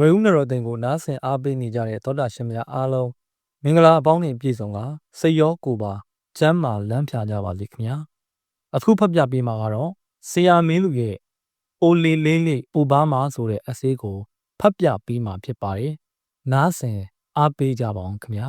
ွေဦးနရော်တင်ကိုနားဆင်အားပေးနေကြတဲ့သောတာရှင်များအားလုံးမင်္ဂလာအပေါင်းနဲ့ပြည့်စုံကစိတ်ရောကိုယ်ပါကျမ်းမာလမ်းဖြာကြပါစေခင်ဗျာအခုဖတ်ပြပေးမှာကတော့ဆီယာမင်းလူရဲ့အိုလီလေးလေးအိုဘားမာဆိုတဲ့အစေးကိုဖတ်ပြပေးမှာဖြစ်ပါတယ်နားဆင်အားပေးကြပါအောင်ခင်ဗျာ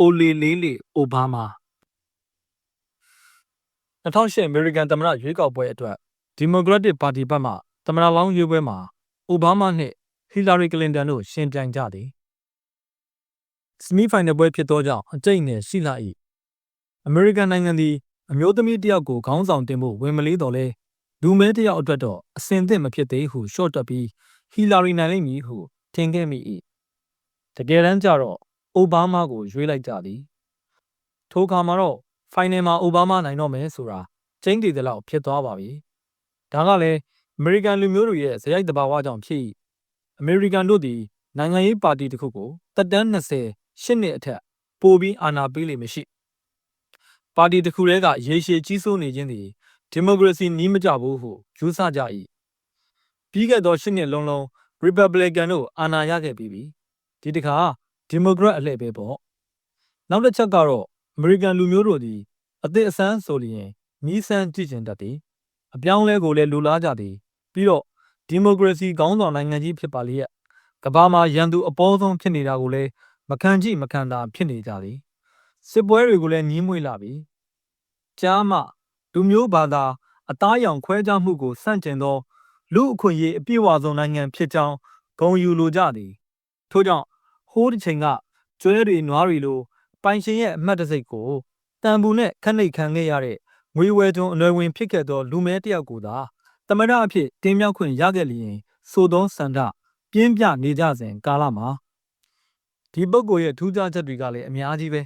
အိုလီလေးလေးအိုဘားမာ2008အမေရိကန်သမ္မတရွေးကောက်ပွဲအတွက်ဒီမိုကရက်တစ်ပါတီဘက်မှသမ္မတလောင်းရွေးပွဲမှာအိုဘားမားနှင့်ဟီလာရီကလင်တန်တို့ရှင်ပြိုင်ကြသည်စမီဖိုင်နယ်ပွဲဖြစ်သောကြောင့်အကျိတ်နဲ့ရှိလာ၏အမေရိကန်နိုင်ငံသည်အမျိုးသမီးတစ်ယောက်ကိုခေါင်းဆောင်တင်ဖို့ဝင်မလေးတော်လဲလူမဲတစ်ယောက်အတွက်တော့အစင်သင့်မဖြစ်သေးဟုရှော့တက်ပြီးဟီလာရီနိုင်လိမ့်မည်ဟုထင်ခဲ့မိ၏တကယ်တမ်းကျတော့ အိုဘားမားကိုရွေးလိုက်ကြသည်ထိုအခါမှာတော့ဖိုင်နယ်မှာအိုဘားမားနိုင်တော့မယ်ဆိုတာကျင်းတည်တဲ့လောက်ဖြစ်သွားပါပြီဒါကလည်းအမေရိကန်လူမျိုးတွေရဲ့ဇယိုက်တဘာဝကြောင့်ဖြစ်၏အမေရိကန်တို့သည်နိုင်ငံရေးပါတီတစ်ခုကိုတက်တန်း20ရှစ်နှစ်အထက်ပိုပြီးအာဏာပေးလိမ့်မရှိပါတီတစ်ခုတည်းကရေရှည်ကြီးစိုးနေခြင်းသည်ဒီမိုကရေစီနီးမကြဘူးဟုယူဆကြ၏ပြီးခဲ့သောရှစ်နှစ်လုံးလုံး Republican တို့အာဏာရခဲ့ပြီးပြီဒီတစ်ခါ ဒီမိုကရက်အလှည့်ပဲပေါ့နောက်တစ်ချက်ကတော့အမေရိကန်လူမျိုးတို့သည်အသစ်အဆန်းဆိုလျင်နီးစမ်းကြည့်ကျင်တတ်သည်အပြောင်းလဲကိုလည်းလူလားကြသည်ပြီးတော့ဒီမိုကရေစီကောင်းဆောင်နိုင်ငံကြီးဖြစ်ပါလေရဲ့ကမ္ဘာမှာရန်သူအပေါ်ဆုံးဖြစ်နေတာကိုလည်းမခံကြည့်မခံတာဖြစ်နေကြသည်စစ်ပွဲတွေကိုလည်းညှင်းမွေးလာပြီကြားမှလူမျိုးဘာသာအသားရောင်ခွဲခြားမှုကိုစန့်ကျင်သောလူအခွင့်အရေးအပြည့်အဝဆုံးနိုင်ငံဖြစ်ကြောင်းဂုဏ်ယူလိုကြသည်ထို့ကြောင့် ဟိုးတစ်ချိန်ကကျွဲတွေနွားတွေလိုပိုင်ရှင်ရဲ့အမှတ်တစိတ်ကိုတန်ဘူးနဲ့ခက်နှိတ်ခံခဲ့ရတဲ့ငွေဝဲတွန်းအနွယ်ဝင်ဖြစ်ခဲ့သောလူမဲတစ်ယောက်ကိုသာတမရအဖြစ်တင်းမြောက်ခွင့်ရခဲ့လျင်ဆိုသောစန္ဒပြင်းပြနေကြစဉ်ကာလမှာဒီပုဂ္ဂိုလ်ရဲ့ထူးခြားချက်တွေကလည်းအများကြီးပဲ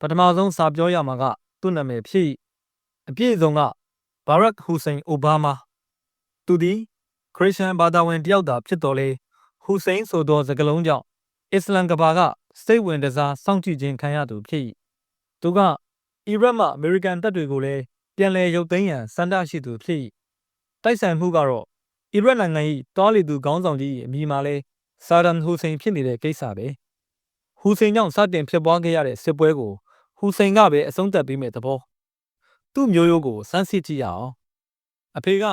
ပထမဆုံးစာပြောရမှာကသူ့နာမည်ဖြစ်အပြည့်အစုံကဘာရက်ဟူစိန်အိုဘားမားသူသည်ခရစ်ယာန်ဘာသာဝင်တယောက်သာဖြစ်တော်လေဟူစိန်ဆိုသောစကားလုံးကြောင့် အစ္စလမ်ကဘာကစိတ်ဝင်တစားစောင့်ကြည့်ခြင်းခံရသူဖြစ်၏သူကအီရတ်မှအမေရိကန်တပ်တွေကိုလည်းပြန်လည်ရုပ်သိမ်းရန်စန္ဒရှိသူဖြစ်၏တိုက်ဆိုင်မှုကတော့အီရတ်နိုင်ငံ၏တောလီသူခေါင်းဆောင်ကြီး၏အမည်မှာလဲဆာဒန်ဟူစိန်ဖြစ်နေတဲ့ကိစ္စပဲဟူစိန်ကြောင့်စတင်ဖြစ်ပွားခဲ့ရတဲ့စစ်ပွဲကိုဟူစိန်ကပဲအဆုံးသတ်ပေးမဲ့သဘောသူ့မျိုးရိုးကိုစမ်းစစ်ကြည့်ရအောင်အဖေက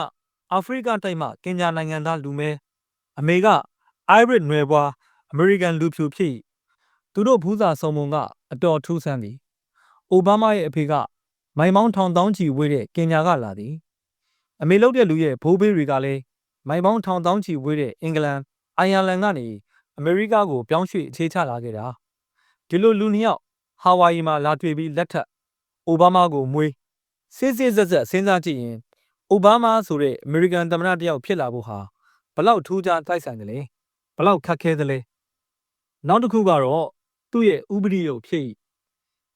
အာဖရိကတိုက်မှကင်ညာနိုင်ငံသားလူမဲအမေကအိုင်ရစ်နွယ်ဘွား အမေရိကန်လူဖြူဖြစ်၏သူတို့ဘူးစာစုံပုံကအတော်ထူးဆန်းသည်အိုဘားမားရဲ့အဖေကမိုင်မောင်းထောင်တောင်းချီဝေးတဲ့ကင်ညာကလာသည်အမေလုပ်တဲ့လူရဲ့ဘိုးဘေးတွေကလည်းမိုင်မောင်းထောင်တောင်းချီဝေးတဲ့အင်္ဂလန်အိုင်ယာလန်ကနေအမေရိကကိုပြောင်းရွှေ့အခြေချလာခဲ့တာဒီလိုလူနှစ်ယောက်ဟာဝိုင်ယီမှာလာတွေ့ပြီးလက်ထပ်အိုဘားမားကိုမွေးစစ်စစ်ဆက်ဆက်စဉ်းစားကြည့်ရင်အိုဘားမားဆိုတဲ့အမေရိကန်သမ္မတတယောက်ဖြစ်လာဖို့ဟာဘလောက်ထူးခြားတိုက်ဆိုင်တယ်လဲဘလောက်ခက်ခဲတယ်လဲ နောက်တစ်ခုကတော့သူ့ရဲ့ဥပဒေရုပ်ဖြစ်၏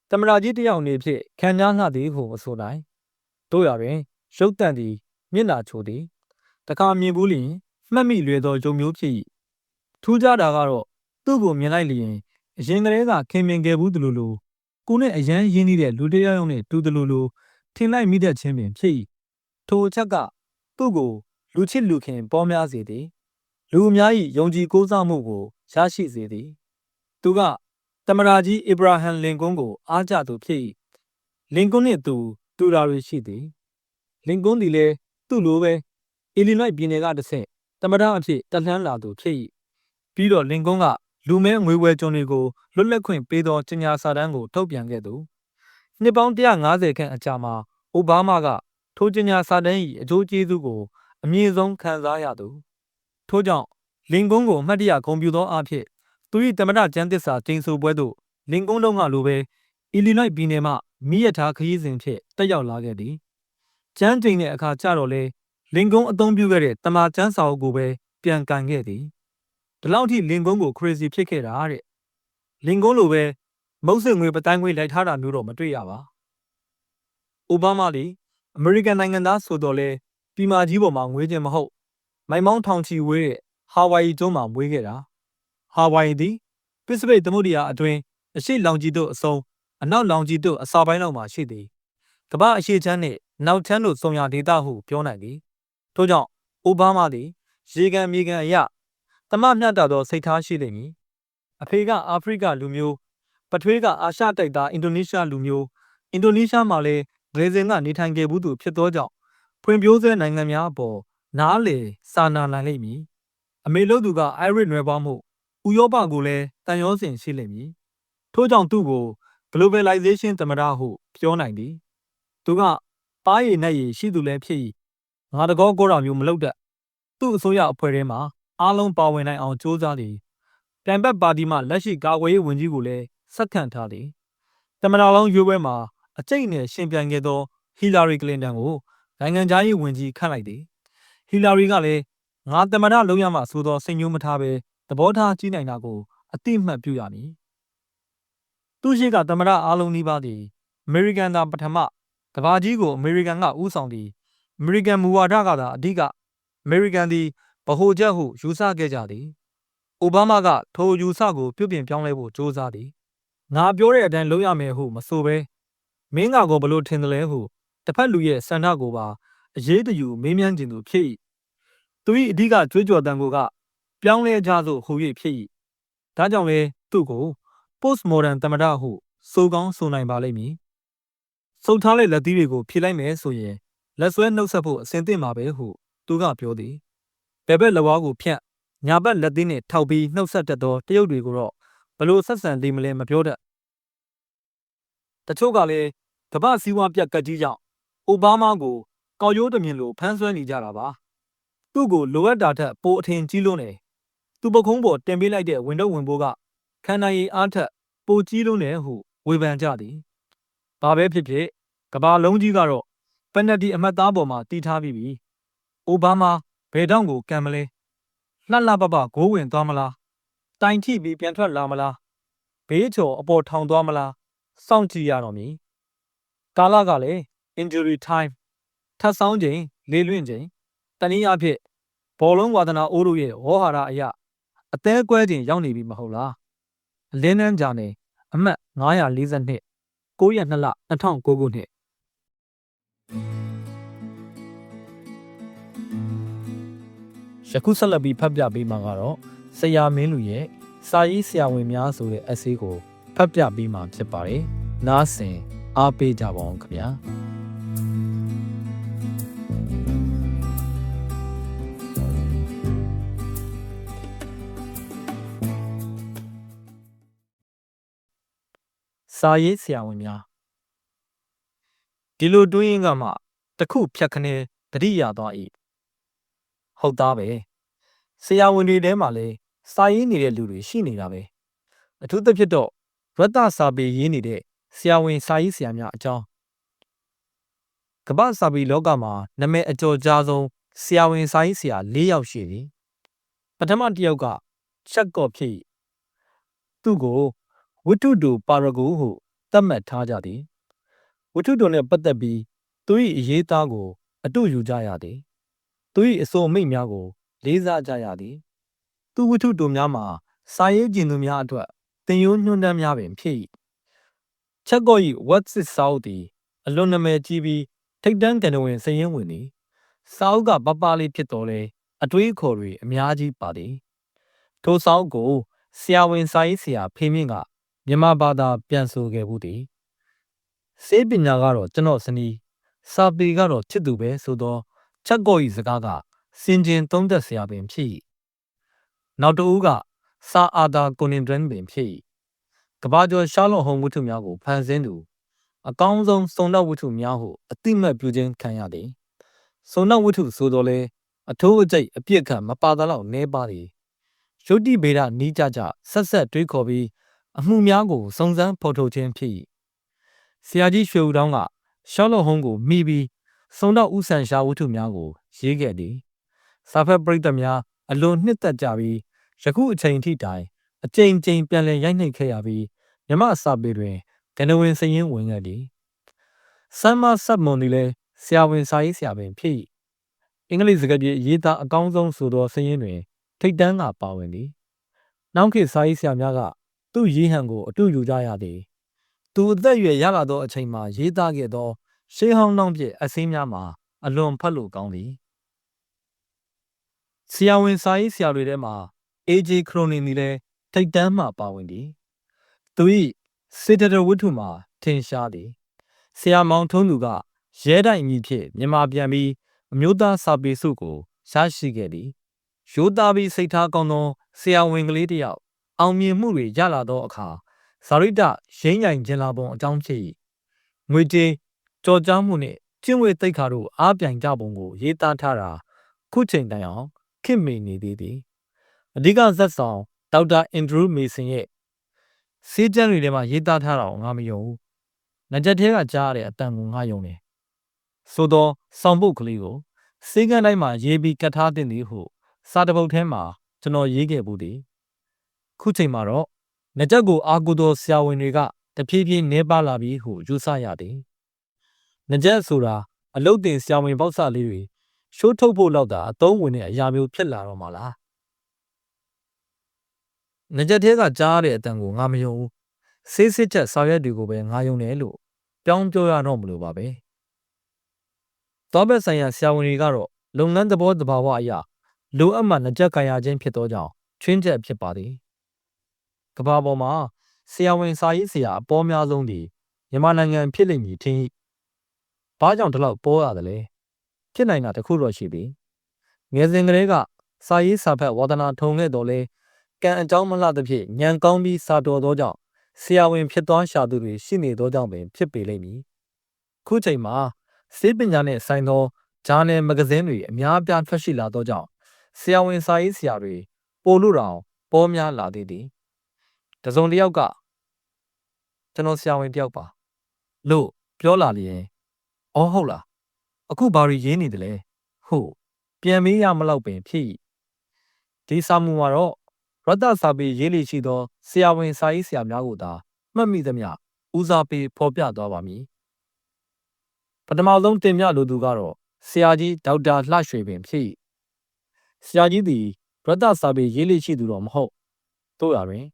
တမရာကြီးတယောက်အနေဖြင့်ခံကြားလှသည်ဟုမဆိုနိုင်တို့ရတွင်ရုပ်တန့်သည်မျက်နာချိုသည်တခါမြင်ဘူးလျင်မှတ်မိလွယ်သောဂျုံမျိုးဖြစ်၏ထူးခြားတာကတော့သူ့ကိုမြင်လိုက်လျင်အရင်ကတည်းကခင်မင်ခဲ့ဘူးတလူလိုကိုနဲ့အရန်ရင်းနှီးတဲ့လူတစ်ယောက်ယောက်နဲ့တူတလူလိုထင်လိုက်မိတတ်ခြင်းပင်ဖြစ်၏ထိုအချက်ကသူ့ကိုလူချစ်လူခင်ပေါ်များစေသည် လူအများ၏ယုံကြည်ကိုးစားမှုကိုရရှိစေသည် သူကတမရာကြီးအီဗရာဟမ်လင်ကွန်းကိုအားကျသူဖြစ်၏လင်ကွန်းနှင့်သူတူတာတွေရှိသည်လင်ကွန်းသည်လည်းသူ့လိုပဲအီလီနွိုက်ပြည်နယ်ကတစ်ဆင့်တမရအဖြစ်တလှမ်းလာသူဖြစ်၏ပြီးတော့လင်ကွန်းကလူမဲငွေဝယ်ကျွန်တွေကိုလွတ်လပ်ခွင့်ပေးသောကြေညာစာတမ်းကိုထုတ်ပြန်ခဲ့သူနှစ်ပေါင်း150ခန့်အကြာမှာအိုဘားမားကထိုကြေညာစာတမ်း၏အကျိုးကျေးဇူးကိုအမြင့်ဆုံးခံစားရသူထို့ကြောင့်လင်ကွန်းကိုအမှတ်တရဂုဏ်ပြုသောအဖြစ် သူ၏တမရကျမ်းသစ္စာကျင်းဆိုပွဲသို့လင်ကွန်းတုံးကလိုပဲအီလီနွိုက်ပြည်နယ်မှမိရထားခရီးစဉ်ဖြင့်တက်ရောက်လာခဲ့သည်ကျမ်းကျိန်တဲ့အခါကျတော့လေလင်ကွန်းအသုံးပြုခဲ့တဲ့တမာကျမ်းစာအုပ်ကိုပဲပြန်ကန်ခဲ့သည်ဒီလောက်ထိလင်ကွန်းကိုခရစီဖြစ်ခဲ့တာတဲ့လင်ကွန်းလိုပဲမုတ်စင်ငွေပတိုင်းငွေလိုက်ထားတာမျိုးတော့မတွေ့ရပါအိုဘားမားသည်အမေရိကန်နိုင်ငံသားဆိုတော့လဲပြည်မာကြီးပေါ်မှာငွေချင်းမဟုတ်မိုင်မောင်းထောင်ချီဝေးတဲ့ဟာဝိုင်ယီကျွန်းမှာမွေးခဲ့တာ ဟာဝိုင်ယီသည်ပစိဖိတ်သမုဒ္ဒရာအတွင်းအရှိလောင်ကြီးတို့အစုံအနောက်လောင်ကြီးတို့အစာပိုင်းလောက်မှာရှိသည်ကမ္ဘာအရှိချမ်းနှင့်နောက်ချမ်းတို့ဆုံရဒေသဟုပြောနိုင်သည်ထို့ကြောင့်အိုဘားမားသည်ရေကန်မြေကန်အရတမမျှတသောစိတ်ထားရှိလိမ့်မည်အဖေကအာဖရိကလူမျိုးပထွေးကအာရှတိုက်သားအင်ဒိုနီးရှားလူမျိုးအင်ဒိုနီးရှားမှာလည်းရေစင်ကနေထိုင်ခဲ့ဘူးသူဖြစ်သောကြောင့်ဖွံ့ဖြိုးဆဲနိုင်ငံများအပေါ်နားလေစာနာနိုင်လိမ့်မည်အမေလို့သူကအိုင်ရစ်နွယ်ပွားမှု ဥရောပကိုလည်းတန်ရောစင်ရှိလိမ့်မည်ထို့ကြောင့်သူ့ကို globalization သမရဟုပြောနိုင်သည်သူကပါးရည်နဲ့ရည်ရှိသူလည်းဖြစ်၏ငါတကောကိုရာမျိုးမလုပ်တတ်သူ့အစိုးရအဖွဲ့ထဲမှာအားလုံးပါဝင်နိုင်အောင်စ조사သည်ပြိုင်ဘက်ပါတီမှလက်ရှိကာကွယ်ရေးဝန်ကြီးကိုလည်းဆက်ခံထားသည်တမနာလောင်းရွေးပွဲမှာအကျိတ်နဲ့ရှင်ပြိုင်ခဲ့သောဟီလာရီကလင်တန်ကိုနိုင်ငံသားရေးဝန်ကြီးခန့်လိုက်သည်ဟီလာရီကလည်းငါတမနာလုံးရမှဆိုသောစိတ်ညိုးမထားဘဲ သဘောထားကြီးနိုင်တာကိုအတိအမှတ်ပြုရမည်သူရှိကတမနာအားလုံးနှီးပါးသည်အမေရိကန်သာပထမကဘာကြီးကိုအမေရိကန်ကဦးဆောင်သည်အမေရိကန်မူဝါဒကသာအဓိကအမေရိကန်သည်ဗဟိုချက်ဟုယူဆခဲ့ကြသည်အိုဘားမားကထိုယူဆကိုပြုပြင်ပြောင်းလဲဖို့ကြိုးစားသည်ငါပြောတဲ့အတိုင်းလုပ်ရမယ်ဟုမဆိုဘဲမင်းကကိုဘလို့ထင်တယ်လဲဟုတစ်ဖက်လူရဲ့ဆန္ဒကိုပါအရေးတယူမေးမြန်းခြင်းသူဖြစ်၏သူ၏အဓိကကြွေးကြော်တန်ကိုက ပြောင်းလဲကြသို့ဟူ၍ဖြစ်၏ဒါကြောင့်လဲသူ့ကို post modern သမဒဟုဆိုကောင်းဆိုနိုင်ပါလိမ့်မည်စုပ်ထားတဲ့လက်သီးတွေကိုဖြေလိုက်မယ်ဆိုရင်လက်ဆွဲနှုတ်ဆက်ဖို့အစဉ်သင့်ပါပဲဟုသူကပြောသည်ဘယ်ဘက်လက်ဝါးကိုဖြန့်ညာဘက်လက်သီးနဲ့ထောက်ပြီးနှုတ်ဆက်တတ်သောတရုတ်တွေကိုတော့ဘလို့ဆက်ဆံလိမ့်မလဲမပြောတတ်တချို့ကလည်းကမ္ဘာစည်းဝါးပြတ်ကတ်ကြီးကြောင့်အိုဘားမားကိုကောက်ရိုးတမြင်လိုဖမ်းဆွဲနေကြတာပါသူ့ကိုလိုအပ်တာထက်ပိုအထင်ကြီးလွန်းတယ် သူပခုံးပေါ်တင်ပေးလိုက်တဲ့ဝင်တော့ဝင်ပိုးကခန္ဓာရည်အားထက်ပိုကြီးလွန်းတယ်ဟုဝေဖန်ကြသည်ဘာပဲဖြစ်ဖြစ်ကဘာလုံးကြီးကတော့ပက်နတီအမတ်သားပေါ်မှာတီးထားပြီးပြီအိုဘားမားဘယ်တော့ကိုကံမလဲလှလှပပဂိုးဝင်သွားမလားတိုင်ထိပြီးပြန်ထွက်လာမလားဘေးချော်အပေါ်ထောင်သွားမလားစောင့်ကြည့်ရတော့မည်ကာလကလည်း injury time ထပ်ဆောင်ချိန်လေလွင့်ချိန်တနည်းအားဖြင့်ဘောလုံးဝါသနာအိုးတို့ရဲ့ဝေါ်ဟာရအရာ အသေးကွဲချိန်ရောက်နေပြီမဟုတ်လားအလင်းနှန်းကြာနေအမှတ်942 9ရက်2လ2009ခုနှစ်ယခုဆက်လက်ပြီးဖတ်ပြပေးမှာကတော့ဆရာမင်းလူရဲ့စာရေးဆရာဝန်များဆိုတဲ့အဆေးကိုဖတ်ပြပေးမှာဖြစ်ပါတယ်။နားဆင်အားပေးကြပါအောင်ခင်ဗျာ စာရေးဆရာဝန်များဒီလိုတွေးရင်ကမှတခုဖြတ်ခနဲတတိယသွား၏ဟုတ်သားပဲဆရာဝန်တွေထဲမှာလည်းစာရေးနေတဲ့လူတွေရှိနေတာပဲအထူးသဖြင့်တော့ရတ္တစာပေရေးနေတဲ့ဆရာဝန်စာရေးဆရာများအကြောင်းကမ္ဘာစာပေလောကမှာနာမည်အကျော်ကြားဆုံးဆရာဝန်စာရေးဆရာ၄ယောက်ရှိသည်ပထမတစ်ယောက်ကချက်ကော့ဖြစ်သူ့ကို ဝိတုတူပါရဂူဟုသတ်မှတ်ထားကြသည်ဝိတုတူနှင့်ပတ်သက်ပြီးသူ၏အရေးသားကို အတူယူကြရသည်သူ၏အစိုးအမိတ်များကို လေးစားကြရသည် သူဝိတုတူများမှာစာရေးကျင်သူများအတွက်တင်ယိုးညွှန်းတမ်းများပင်ဖြစ်၏ချက်ကော့၏ What's it စာအုပ်သည်အလွန်နာမည်ကြီးပြီးထိတ်တန့်ကန်ဝင်စည်ရင်ဝင်သည်စာအုပ်ကပပလေးဖြစ်တော်လဲအတွေးခေါ်တွေအများကြီးပါသည်ထိုစာအုပ်ကိုဆရာဝန်စာရေးဆရာဖေးမြင့်က မြန်မာဘာသာပြန်ဆိုခဲ့ဘူးသည်စေပညာကတော့ကျွန်တော်စနီးစာပေကတော့ချစ်သူပဲဆိုတော့ချက်ကော့၏စကားကစင်ကျင်သုံးသက်စရာပင်ဖြစ်၏နောက်တဦးကစာအာသာကိုနင်ဒရန်ပင်ဖြစ်၏ကဘာကျော်ရှာလော့ဟုံဝတ္ထုများကိုဖန်ဆင်းသူအကောင်းဆုံးစုံနောက်ဝတ္ထုများဟုအတိမတ်ပြုခြင်းခံရသည်စုံနောက်ဝတ္ထုဆိုတော်လဲအထိုးအကျိတ်အပြစ်ခံမပါသလောက်နဲပါသည်ယုတ်တိဗေဒနီးကြကြဆက်ဆက်တွေးခေါ်ပြီး အမှုများကိုစုံစမ်းဖော်ထုတ်ခြင်းဖြစ်၏ဆရာကြီးရွှေဦးတောင်းကရှောလော့ဟုံးကိုမိပြီးစုံတော့ဥဆန်ရှာဝတ္ထုများကိုရေးခဲ့သည်စာဖက်ပရိသတ်များအလွန်နှစ်သက်ကြပြီးယခုအချိန်ထိတိုင်အကြိမ်ကြိမ်ပြန်လည်ရိုက်နှိပ်ခဲ့ရပြီးမြမစာပေတွင်ကနဝင်စရင်ဝင်ခဲ့သည်ဆမ်မဆပ်မွန်သည်လည်းဆရာဝန်စာရေးဆရာပင်ဖြစ်၏အင်္ဂလိပ်စကားပြေရေးသားအကောင်းဆုံးဆိုသောစရင်တွင် ထိတ်တန်းကပါဝင်သည်နောက်ခေတ်စာရေးဆရာများက သူ့ရေးဟန်ကိုအတူယူကြရသည်သူအသက်အရွယ်ရလာသောအချိန်မှာရေးသားခဲ့သော ရှေးဟောင်းနှောင်းပြည့်အစင်းများမှာအလွန်ဖတ်လို့ကောင်းသည်ဆရာဝန်စာရေးဆရာတွေထဲမှာ AJ ခရိုနင်သည်လည်းထိတ်တန်းမှပါဝင်သည်သူ၏စေတတော်ဝတ္ထုမှာထင်ရှားသည်ဆရာမောင်ထုံးသူကရဲတိုက်ညီဖြင့်မြန်မာပြန်ပြီးအမျိုးသားစာပေစုကိုရရှိခဲ့သည်ရိုးသားပြီးစိတ်ထားကောင်းသောဆရာဝန်ကလေးတစ်ယောက် အောင်မြင်မှုတွေရလာသောအခါဇာရိတရင်းရိုင်ခြင်းလာပုံအကြောင်းဖြစ်၏ငွေကြေးကြော်ကြားမှုနှင့်ကျင့်ဝတ်သိက္ခာတို့အားပြိုင်ကြပုံကို ရေးသားထားတာခုချိန်တိုင်အောင်ခင်မိနေသေးသည်အဓိကဇက်ဆောင်ဒေါက်တာအင်ဒရူးမေဆင်ရဲ့စေးကျန်းတွေထဲမှာရေးသားထားတာကိုငါမယုံဘူး။ငကြက်သေးကကြားရတဲ့အတန်ကိုငါယုံတယ်။ဆိုတော့ဆောင်းပုတ်ကလေးကိုစေးကန်းတိုင်းမှာရေးပြီးကတ်ထားတဲ့သည်ဟုစာတပုတ်ထဲမှာကျွန်တော်ရေးခဲ့ဘူးသည်။ ခုချိန်မှာတော့ငကြက်ကိုအာကူသောဆရာဝန်တွေကတဖြည်းဖြည်းနှဲပါလာပြီဟုယူဆရသည်။ငကြက်ဆိုတာအလုတ်တင်ဆရာဝန်ပေါက်စလေးတွေရှိုးထုတ်ဖို့လောက်တာအသုံးဝင်တဲ့အရာမျိုးဖြစ်လာတော့မှလား။ငကြက်သေးကကြားရတဲ့အတန်ကိုငါမယုံဘူး။ဆေးစစ်ချက်ဆောင်ရွက်တွေကိုပဲငါယုံတယ်လို့ပြောင်းပြောရတော့မလို့ပါပဲ။သောဘက်ဆိုင်ရာဆရာဝန်တွေကတော့လုပ်ငန်းသဘောတဘာဝအရာလိုအပ်မှငကြက်ခံရခြင်းဖြစ်သောကြောင့်ချွင်းချက်ဖြစ်ပါသည်။ ကဘာပေါ်မှာဆရာဝန်စာရေးဆရာအပေါ်များဆုံးဒီမြန်မာနိုင်ငံဖြစ်လိမ့်မည်ထင်၏။ဘာကြောင့်ဒီလောက်ပေါ်ရတယ်လဲ။ဖြစ်နိုင်တာတခုတော့ရှိသည်။ငယ်စဉ်ကလေးကစာရေးစာဖတ်ဝါသနာထုံခဲ့တော်လဲကံအကြောင်းမလှသဖြင့်ညံကောင်းပြီးစာတော်သောကြောင့်ဆရာဝန်ဖြစ်သွားရှာသူတွေရှိနေသောကြောင့်ပင်ဖြစ်ပေလိမ့်မည်။ခုချိန်မှာစေပညာနှင့်ဆိုင်သောဂျာနယ်မဂဇင်းတွေအများအပြားထွက်ရှိလာသောကြောင့်ဆရာဝန်စာရေးဆရာတွေပို့လို့တောင်ပေါ်များလာသေးသည်။ တစုံတစ်ယောက်ကကျွန်တော်ဆရာဝန်တယောက်ပါလို့ပြောလာလျင်အော်ဟုတ်လားအခုဘာတွေရေးနေတယ်လဲဟုတ်ပြန်မေးရမလောက်ပင်ဖြစ်၏ဒီစာမှုမှာတော့ရတ္တစာပေရေးလေရှိသောဆရာဝန်စာရေးဆရာများကိုသာမှတ်မိသမျှဦးစားပေးဖော်ပြသွားပါမည်ပထမဆုံးတင်ပြလိုသူကတော့ဆရာကြီးဒေါက်တာလှရွှေပင်ဖြစ်၏ဆရာကြီးသည်ရတ္တစာပေရေးလေရှိသူတော့မဟုတ်တို့ရတွင်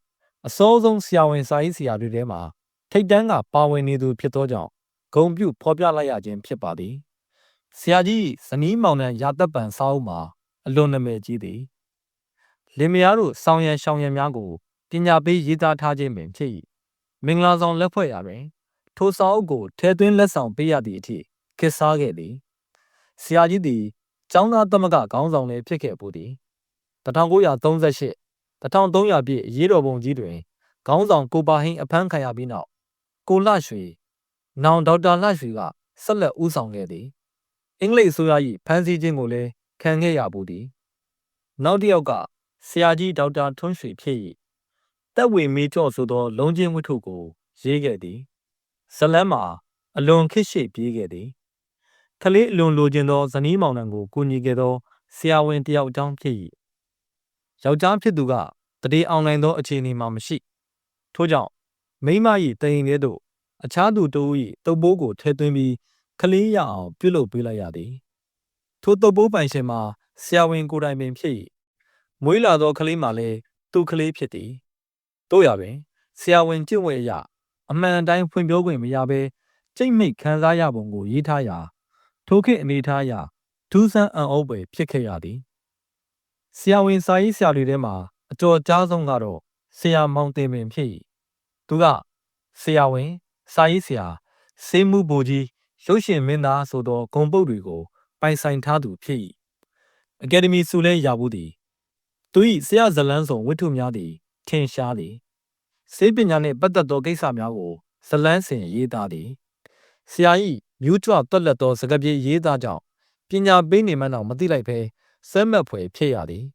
အစောဆုံးဆရာဝန်စာရေးဆရာတွေထဲမှာထိတ်တန်းကပါဝင်နေသူဖြစ်သောကြောင့်ဂုံပြုဖော်ပြလိုက်ရခြင်းဖြစ်ပါသည်ဆရာကြီးဇနီးမောင်နှံရာသက်ပံစာအုပ်မှာအလွန်နာမည်ကြီးသည်လင်မယားတို့ဆောင်းရံရှောင်းရံများကိုပညာပေးရေးသားထားခြင်းပင်ဖြစ်၏မင်္ဂလာဆောင်လက်ဖွဲ့ရာတွင် ထိုစာအုပ်ကိုထဲသွင်းလက်ဆောင်ပေးရသည့်အထိခေတ်စားခဲ့သည်ဆရာကြီးသည်ကျောင်းသားသမဂ္ဂခေါင်းဆောင်လည်းဖြစ်ခဲ့ပူသည်1938 1300ပြည့်အရေးတော်ပုံကြီးတွင်ခေါင်းဆောင်ကိုပါဟင်းအဖမ်းခံရပြီးနောက်ကိုလှရွှေနောင်ဒေါက်တာလှရွှေကဆက်လက်ဦးဆောင်ခဲ့သည်အင်္ဂလိပ်အစိုးရ၏ဖမ်းဆီးခြင်းကိုလည်းခံခဲ့ရပူသည်နောက်တစ်ယောက်ကဆရာကြီးဒေါက်တာထွန်းရွှေဖြစ်၏တက်ဝေမေးကြော့ဆိုသော လုံးချင်းဝတ္ထုကို ရေးခဲ့သည်ဇလန်းမှာအလွန်ခစ်ရှိပြေးခဲ့သည်ကလေးအလွန်လိုချင်သောဇနီးမောင်နှံကိုကူညီခဲ့သောဆရာဝန်တယောက်အကြောင်းဖြစ်၏ယောက်ျားဖြစ်သူက တတိအောင်နိုင်သောအခြေအနေမှာမရှိထို့ကြောင့်မိမ၏တရင်လေးတို့အခြားသူတို့၏တုပ်ပိုးကိုထဲသွင်းပြီးကလေးရအောင်ပြုလုပ်ပေးလိုက်ရသည်ထိုတုပ်ပိုးပိုင်ရှင်မှာဆရာဝန်ကိုယ်တိုင်ပင်ဖြစ်၏မွေးလာသောကလေးမှလည်းသူ့ကလေးဖြစ်သည်တို့ရပင်ဆရာဝန်ကျင့်ဝတ်အရအမှန်တိုင်းဖွင့်ပြောခွင့်မရဘဲကြိတ်မိတ်ခံစားရပုံကိုရေးထားရာထိုခေတ်အနေထားအရဒူးဆန်းအံ့ဩပွေဖြစ်ခဲ့ရသည်ဆရာဝန်စာရေးဆရာတွေထဲမှာ အကျော်ကြားဆုံးကတော့ဆရာမောင်တင်ပင်ဖြစ်၏သူကဆရာဝန်စာရေးဆရာစေးမှုဘူကြီးရုပ်ရှင်မင်းသားဆိုသောဂုံပုတ်တွေကို ပိုင်ဆိုင်ထားသူဖြစ်၏အကယ်ဒမီဆုလဲရဘူးသည်သူ၏ဆရာဇလန်းဆောင်ဝတ္ထုများသည်ထင်ရှားသည်စေပညာနှင့်ပတ်သက်သောကိစ္စများကိုဇလန်းစဉ်ရေးသားသည်ဆရာ၏မြူးကြွတွက်လက်သောစကားပြေရေးသားကြောင့်ပညာပေးနေမှန်းတော့မသိလိုက်ဘဲစဲမက်ဖွယ်ဖြစ်ရသည်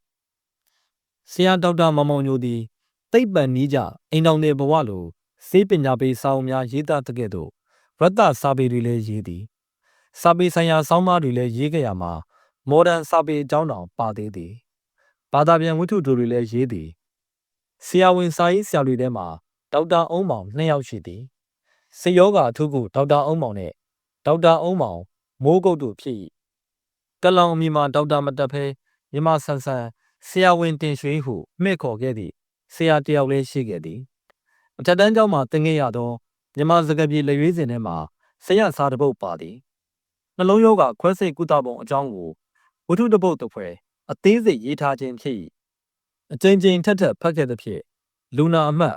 ဆရာဒေါက်တာမောင်မောင်ညိုသည်သိပ္ပံနီးကြအိမ်တော်နေဘဝလိုစေပညာပေးစာအုပ်များရေးသားတဲ့ကဲ့သို့ရတ္တစာပေတွေလည်းရေးသည်စာပေဆိုင်ရာဆောင်းပါးတွေလည်းရေးခဲ့ရမှာမော်ဒန်စာပေအကြောင်းတောင်ပါသေးသည်ဘာသာပြန်ဝတ္ထုတွေလည်းရေးသည်ဆရာဝန်စာရေးဆရာတွေထဲမှာဒေါက်တာအုံးမောင်နှစ်ယောက်ရှိသည်စေယောဂအထူးကုဒေါက်တာအုံးမောင်နဲ့ဒေါက်တာအုံးမောင်မိုးကုတ်တို့ဖြစ်၏ကလောင်အမည်မှာဒေါက်တာမတက်ဖဲမြမဆန်းဆန်း ဆရာဝန်တင်ရွှေဟုမှဲ့ခေါ်ခဲ့သည့်ဆရာတယောက်လည်းရှိခဲ့သည်အထက်တန်းကျောင်းမှာတင်ခဲ့ရသောမြမစကားပြေလက်ရွေးစင်ထဲမှာဆရာစာတစ်ပုဒ်ပါသည်နှလုံးရောဂါခွဲစိတ်ကုသပုံအကြောင်းကိုဝတ္ထုတစ်ပုဒ်တစ်ဖွဲအသေးစိတ်ရေးထားခြင်းဖြစ်၏အကြိမ်ကြိမ်ထက်ထက်ဖတ်ခဲ့သဖြင့်လူနာအမှတ်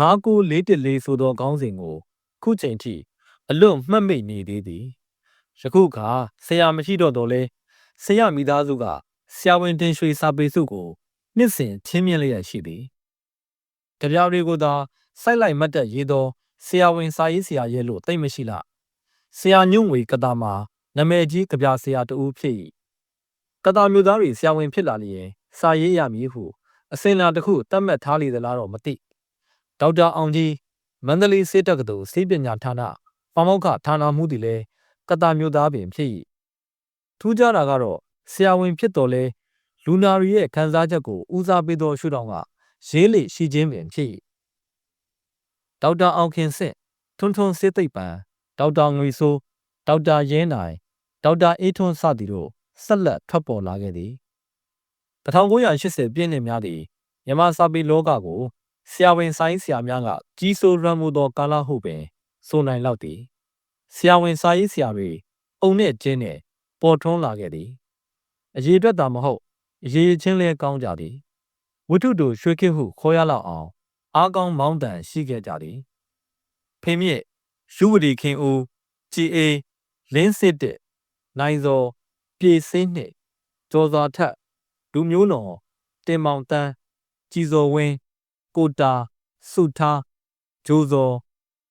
9414ဆိုသောခေါင်းစဉ်ကို ခုချိန်ထိအလွန်မှတ်မိတ်နေသေးသည်ယခုအခါဆရာမရှိတော့တော့လဲဆရာမိသားစုက ဆရာဝန်တင်ရွှေစာပေစုကိုနှစ်စဉ်ချင်းမြင့်လျက်ရှိသည်ကြပြတွေကိုသာစိုက်လိုက်မှတ်တက်ရေးသောဆရာဝန်စာရေးဆရာရဲ့လို့သိမ့်မရှိလားဆရာညွန့်ဝေကတာမှာနာမည်ကြီးကြပြဆရာတဦးဖြစ်၏ကတာမျိုးသားတွေဆရာဝန်ဖြစ်လာလျင်စာရေးရမည်ဟုအစင်လာတစ်ခုတတ်မှတ်ထားလေသလားတော့မသိဒေါက်တာအောင်ကြီးမန္တလေးစေတက္ကသိုလ်စေပညာဌာနပမောက္ခဌာနမှုသည်လည်းကတာမျိုးသားပင်ဖြစ်၏ထူးခြားတာကတော့ ဆရာဝန်ဖြစ်တော်လဲလူနာရီရဲ့ခံစားချက်ကိုဦးစားပေးသောရှုထောင့်ကရေးလေရှိခြင်းပင်ဖြစ်၏ဒေါက်တာအောင်ခင်စစ်ထွန်းထွန်းစေသိပ်ပံဒေါက်တာငွေစိုးဒေါက်တာရဲနိုင်ဒေါက်တာအေးထွန်းစသည်တို့ဆက်လက်ထွက်ပေါ်လာခဲ့သည်1980ပြည့်နှစ်များသည်မြန်မာစာပေလောကကိုဆရာဝန်ဆိုင်ဆရာများကကြီးစိုးရမ်းမှုသောကာလဟုပင်ဆိုနိုင်လောက်သည်ဆရာဝန်စာရေးဆရာတွေအုံနဲ့ကျင်းနဲ့ပေါ်ထွန်းလာခဲ့သည် အရေးအတွက်သာမဟုတ်အရေးချင်းလဲကောင်းကြသည်ဝိထုတို့ရွှေခေတ်ဟုခေါ်ရလောက်အောင်အားကောင်းမောင်းတန်ရှိခဲ့ကြသည်ဖေမြင့်ယူဝတီခင်ဦးကြည်အေးလင်းစစ်တဲ့နိုင်စောပြေစင်းနှစ်ကျော်စွာထက်လူမျိုးတော်တင်မောင်တန်းကြည်စော်ဝင်းကိုတာစုထားဂျိုးစော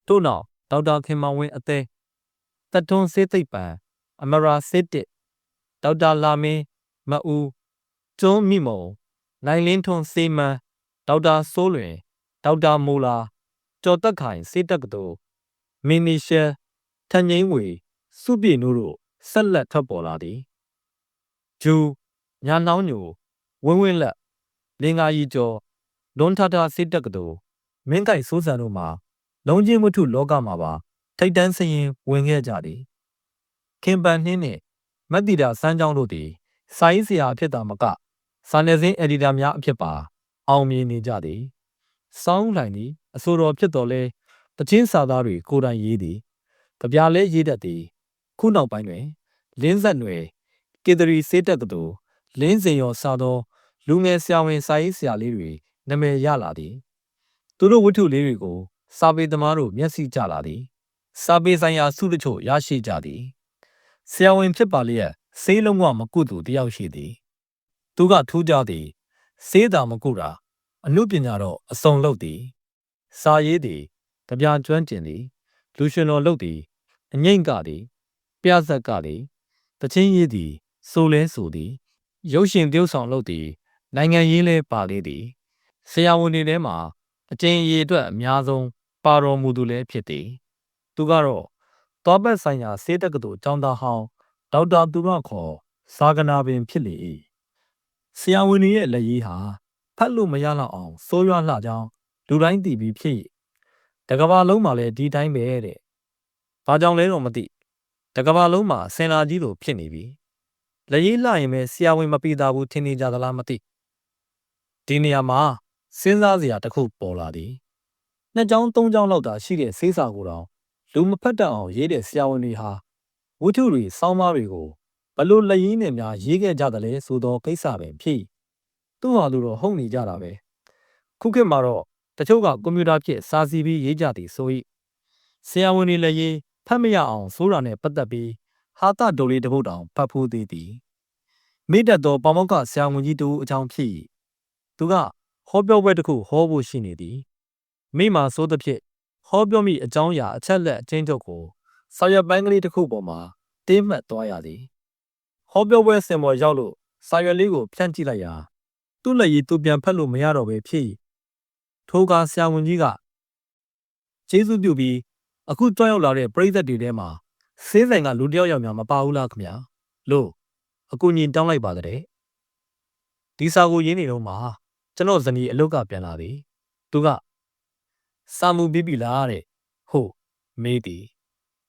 တို့နောက်ဒေါက်တာခင်မောင်ဝင်းအသေးတထွန်းစေးသိပ်ပံအမရာစစ်တစ်ဒေါက်တာလာမင်း မအူကျွန်းမိမုံနိုင်လင်းထွန်းစေးမန်းဒေါက်တာစိုးလွင်ဒေါက်တာမိုလာကျော်တက်ခိုင်စေးတက်ကတူမင်းနီရှယ်ထန်ငိမ့်ဝေစုပြေနိုးတို့ဆက်လက်ထွက်ပေါ်လာသည်ဂျူညာနှောင်းညိုဝင်းဝင်းလက်လင်္ကာကြီးကျော်လွန်ထတာစေးတက်ကတူမင်းကိုက်စိုးစံတို့မှာလုံးချင်းဝတ္ထုလောကမှာပါထိတ်တန်းစရင်ဝင်ခဲ့ကြသည်ခင်ပန်နှင်းနှင့်မတ်တီတာစမ်းကြောင်းတို့သည် စာရေးဆရာအဖြစ်သာမက စာနယ်ဇင်းအက်ဒီတာများအဖြစ်ပါ အောင်မြင်နေကြသည်စောင်းလှိုင်သည်အဆိုတော်ဖြစ်တော်လဲတချင်းစာသားတွေကိုယ်တိုင်ရေးသည်ကြပြလဲရေးတတ်သည်ခုနောက်ပိုင်းတွင် လင်းဆက်နွယ်ကေတရီစေးတက်ကတူလင်းစင်ရောစာသော လူငယ်ဆရာဝန်စာရေးဆရာလေးတွေနာမည်ရလာသည်သူတို့ဝတ္ထုလေးတွေကို စာပေသမားတို့မျက်စိကျလာသည်စာပေဆိုင်ရာစုတချို့ရရှိကြသည်ဆရာဝန်ဖြစ်ပါလျက် ဆေးလုံးဝမကုသူတယောက်ရှိသည် သူကထူးကြသည်ဆေးတာမကုတာအမှုပညာတော့အစုံလုပ်သည် စာရေးသည်ကြပြကျွမ်းကျင်သည် လူရှင်တော်လုပ်သည်အငိမ့်ကသည် ပြဇက်ကသည်တချင်းရေးသည်ဆိုလဲဆိုသည် ရုပ်ရှင်တယောက်ဆောင်လုပ်သည် နိုင်ငံရေးလဲပါလေသည်ဆရာဝန်တွေထဲမှာအကျဉ်အရေးအတွက်အများဆုံးပါတော်မူသူလည်းဖြစ်သည် သူကတော့တောပတ်ဆိုင်ရာစေးတက္ကသိုလ်ကျောင်းသားဟောင်း ဒေါက်တာသူရခေါ်စာကနာပင်ဖြစ်လေ၏ဆရာဝန်တွေရဲ့လက်ရေးဟာဖတ်လို့မရတော့အောင်စိုးရွားလှကြောင်းလူတိုင်းသိပြီးဖြစ်တကဘာလုံးမှာလည်းဒီတိုင်းပဲတဲ့ဘာကြောင့်လဲတော့မသိတကဘာလုံးမှာစင်လာကြီးလိုဖြစ်နေပြီလက်ရေးလှရင်ပဲဆရာဝန်မပြီးသားဘူးထင်နေကြသလားမသိဒီနေရာမှာစဉ်းစားစရာတစ်ခုပေါ်လာသည်နှစ်ကြောင်းသုံးကြောင်းလောက်သာရှိတဲ့ဆေးစာကိုတော့လူမဖက်တတ်အောင်ရေးတဲ့ဆရာဝန်တွေဟာ ဝတ္ထုတွေစောင်းမားတွေကိုဘလို့လက်ရင်းနဲ့များရေးခဲ့ကြတယ်လဲဆိုတော့ကိစ္စပဲဖြစ်သူ့ဟာလူတော့ဟုတ်နေကြတာပဲခုခေတ်မှာတော့တချို့ကကွန်ပျူတာဖြင့်စာစီပြီးရေးကြသည်ဆို၏ဆရာဝန်တွေလည်းရေးဖတ်မရအောင်ဆိုတာနဲ့ပတ်သက်ပြီးဟာတာဒိုလေးတစ်ပုဒ်တောင်ဖတ်ဖို့သေးသည်မိတတ်သောပမောက္ခဆရာဝန်ကြီးတူအကြောင်းဖြစ်၏သူကဟောပြောပွဲတစ်ခုဟောဖို့ရှိနေသည်မိမာဆိုးသဖြင့်ဟောပြောမိအကြောင်းအရာအချက်လက်အချင်းချုပ်ကို စာရွက်ပိုင်းကလေးတစ်ခုပေါ်မှာတင်းမှတ်သွားရသည်ဟောပြောပွဲစင်ပေါ်ရောက်လို့စာရွက်လေးကိုဖြန့်ကြည့်လိုက်ရာသူ့လက်ရည်သူပြန်ဖတ်လို့မရတော့ပဲဖြစ်ထိုကဆရာဝန်ကြီးကကျေးဇူးပြုပြီးအခုတွားရောက်လာတဲ့ပရိသတ်တွေထဲမှာဆေးဆိုင်ကလူတယောက်ယောက်များမပါဘူးလားခင်ဗျာလို့အကူညီတောင်းလိုက်ပါတဲ့ဒီစာကိုရင်းနေတော့မှကျွန်တော်ဇနီးအလုတ်ကပြန်လာသည်သူကစာမှုပြီးပြီလားတဲ့ဟုတ်မေးသည်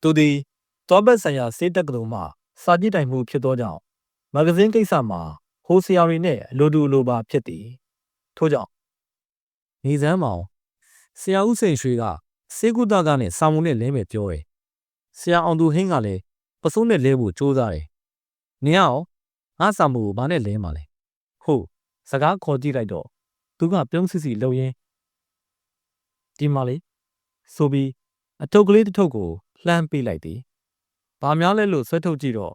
သူသည်တောဘက်ဆိုင်ရာစေးတက်ကတော်မှစာကြည့်တိုင်မှုဖြစ်သောကြောင့်မဂဇင်းကိစ္စမှာဟိုဆရာတွေနဲ့အလိုတူအလိုပါဖြစ်သည်ထို့ကြောင့်နေစမ်းမောင်ဆရာဦးစိန်ရွှေကစေကုသကနဲ့စာမှုနဲ့လဲမယ်ပြောတယ်ဆရာအောင်သူဟင်းကလည်းပစိုးနဲ့လဲဖို့ကြိုးစားတယ်နေရအောင်ငါစာမှုကိုဘာနဲ့လဲမှာလဲဟုတ်စကားခေါ်ကြည့်လိုက်တော့သူကပြုံးစစ်စီလှုပ်ရင်းဒီမှာလေဆိုပြီးအထုပ်ကလေးတစ်ထုပ်ကို လှမ်းပေးလိုက်သည်။ဘာများလဲလို့ဆွဲထုတ်ကြည့်တော့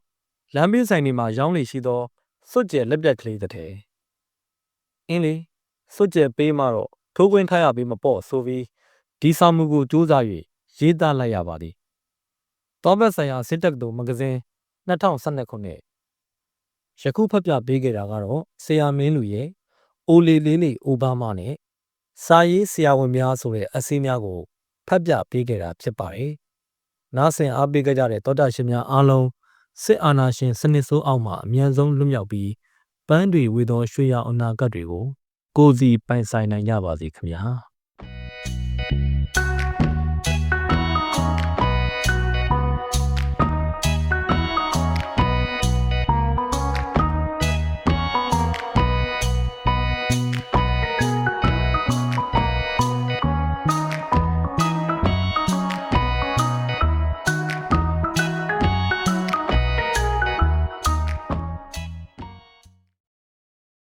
လမ်းဘေးဆိုင်တွေမှာရောင်းလေရှိသောစွတ်ကျက်လက်ပြက်ကလေးတစ်ထည်။အင်းလေစွတ်ကျက်ပေးမှတော့ထိုးခွင်းထားရပြီးမပေါ့ဆိုပြီးဒီစာမှုကိုစူးစမ်း၍ရေးသားလိုက်ရပါသည်။တောဘက်ဆိုင်ရာစစ်တပ်တို့မဂဇင်း2012ခုနှစ်ယခုဖတ်ပြပေးခဲ့တာကတော့ဆရာမင်းလူရဲ့အိုလီလေးလေးအိုဘားမားနဲ့စာရေးဆရာဝန်များဆိုတဲ့အစည်းများကိုဖတ်ပြပေးခဲ့တာဖြစ်ပါတယ်။ နားဆင်အားပေးကြတဲ့တောတာရှင်များအားလုံးစစ်အာဏာရှင်စနစ်ဆိုးအောက်မှအမြန်ဆုံးလွတ်မြောက်ပြီးပန်းတွေဝေသောရွှေရောင်အနာဂတ်တွေကိုကိုယ်စီပိုင်ဆိုင်နိုင်ကြပါစေခင်ဗျာ။